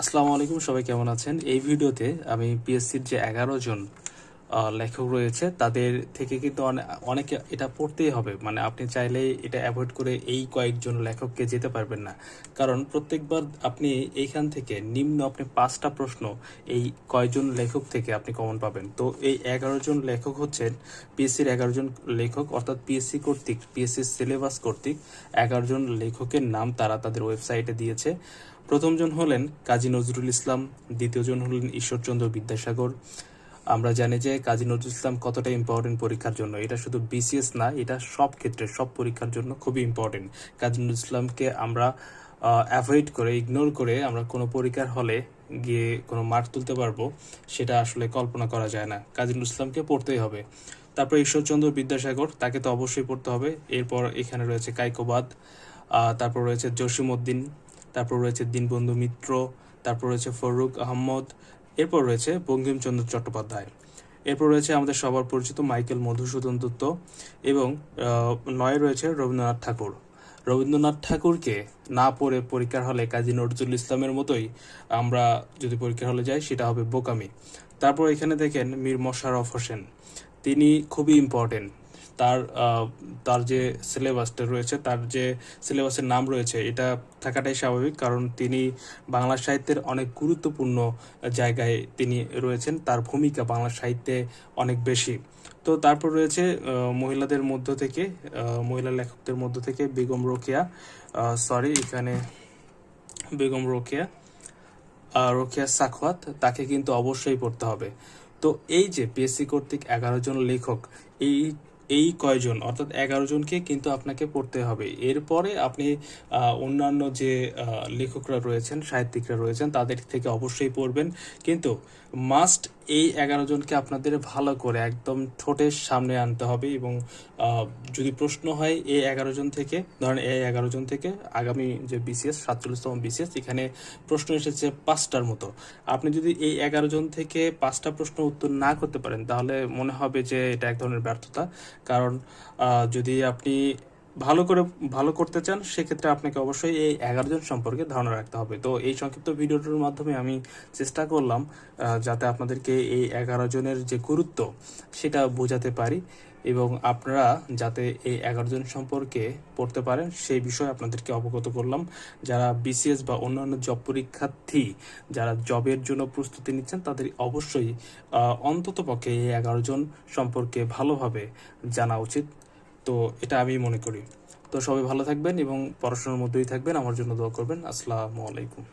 আসসালামু আলাইকুম সবাই কেমন আছেন? এই ভিডিওতে আমি পিএসসির যে এগারো জন লেখক রয়েছে। তাদের থেকে কিন্তু অনেকে এটা পড়তেই হবে। মানে আপনি চাইলে এটা অ্যাভয়েড করে এই কয়েকজন লেখককে যেতে পারবেন না। কারণ প্রত্যেকবার আপনি এইখান থেকে নিম্ন আপনি পাঁচটা প্রশ্ন এই কয়জন লেখক থেকে আপনি কমন পাবেন। তো এই এগারো জন লেখক হচ্ছেন পিএসসির এগারো জন লেখক, অর্থাৎ পিএসসি কর্তৃক পিএসসির সিলেবাস কর্তৃক এগারো জন লেখকের নাম তারা তাদের ওয়েবসাইটে দিয়েছে। প্রথমজন হলেন কাজী নজরুল ইসলাম দ্বিতীয়জন হলেন ঈশ্বরচন্দ্র বিদ্যাসাগর আমরা জানি যে কাজী নজরুল ইসলাম কতটা ইম্পর্টেন্ট পরীক্ষার জন্য। এটা শুধু বিসিএস না, এটা সব ক্ষেত্রে, সব পরীক্ষার জন্য খুবই ইম্পর্টেন্ট কাজী নজরুল ইসলামকে আমরা অ্যাভয়েড করে ইগনোর করে আমরা কোনো পরীক্ষার হলে গিয়ে কোনো মার্ক তুলতে পারব, সেটা আসলে কল্পনা করা যায় না। কাজী নজরুল ইসলামকে পড়তেই হবে। তারপর ঈশ্বরচন্দ্র বিদ্যাসাগর, তাকে তো অবশ্যই পড়তে হবে। এরপর এখানে রয়েছে কাইকোবাদ তারপর রয়েছে জসিমউদ্দিন, তারপর রয়েছে দীনবন্ধু মিত্র, তারপর রয়েছে ফরুক আহমদ এরপর রয়েছে বঙ্কিমচন্দ্র চট্টোপাধ্যায়। এরপর রয়েছে আমাদের সবার পরিচিত মাইকেল মধুসূদন দত্ত এবং নয় রয়েছে রবীন্দ্রনাথ ঠাকুর। রবীন্দ্রনাথ ঠাকুরকে না পড়ে পরীক্ষার হলে কাজী নজরুল ইসলামের মতোই আমরা যদি পরীক্ষার হলে যাই, সেটা হবে বোকামি। তারপর এখানে দেখেন মীর মোশাররফ হোসেন। তিনি খুবই ইম্পর্টেন্ট তার তার যে সিলেবাসটা রয়েছে, তার যে সিলেবাসের নাম রয়েছে, এটা থাকাটাই স্বাভাবিক কারণ তিনি বাংলা সাহিত্যের অনেক গুরুত্বপূর্ণ জায়গায় তিনি রয়েছেন। তার ভূমিকা বাংলা সাহিত্যে অনেক বেশি। তো তারপর রয়েছে মহিলাদের মধ্য থেকে মহিলা লেখকদের মধ্য থেকে বেগম রোকেয়া। সরি এখানে বেগম রোকেয়া রোকেয়া সাখওয়াত তাকে কিন্তু অবশ্যই পড়তে হবে। তো এই যে পিএসসি কর্তৃক এগারো জন লেখক, এই এই কয়জন, অর্থাৎ এগারো জনকে কিন্তু আপনাকে পড়তে হবে। এরপরে আপনি অন্যান্য যে লেখকরা রয়েছেন, সাহিত্যিকরা রয়েছেন, তাদের থেকে অবশ্যই পড়বেন। কিন্তু মাস্ট এই এগারো জনকে আপনাদের ভালো করে একদম ঠোঁটের সামনে আনতে হবে এবং যদি প্রশ্ন হয় এই এগারো জন থেকে, ধরেন এই এগারো জন থেকে আগামী যে বিসিএস সাতচল্লিশতম বিসিএস এখানে প্রশ্ন এসেছে পাঁচটার মতো। আপনি যদি এই এগারো জন থেকে পাঁচটা প্রশ্ন উত্তর না করতে পারেন, তাহলে মনে হবে যে এটা এক ধরনের ব্যর্থতা। কারণ যদি আপনি ভালো করে, ভালো করতে চান, সেক্ষেত্রে আপনাকে অবশ্যই এই এগারো জন সম্পর্কে ধারণা রাখতে হবে। তো এই সংক্ষিপ্ত ভিডিওটির মাধ্যমে আমি চেষ্টা করলাম যাতে আপনাদেরকে এই এগারো জনের যে গুরুত্ব, সেটা বোঝাতে পারি এবং আপনারা যাতে এই এগারো জন সম্পর্কে পড়তে পারেন, সেই বিষয়ে আপনাদেরকে অবগত করলাম। যারা বিসিএস বা অন্যান্য জব পরীক্ষার্থী, যারা জবের জন্য প্রস্তুতি নিচ্ছেন, তাদের অবশ্যই অন্তত পক্ষে এই এগারো জন সম্পর্কে ভালোভাবে জানা উচিত। তো এটা আমি মনে করি। তো সবাই ভালো থাকবেন এবং পড়াশোনার মধ্যেই থাকবেন। আমার জন্য দোয়া করবেন। আসসালামু আলাইকুম।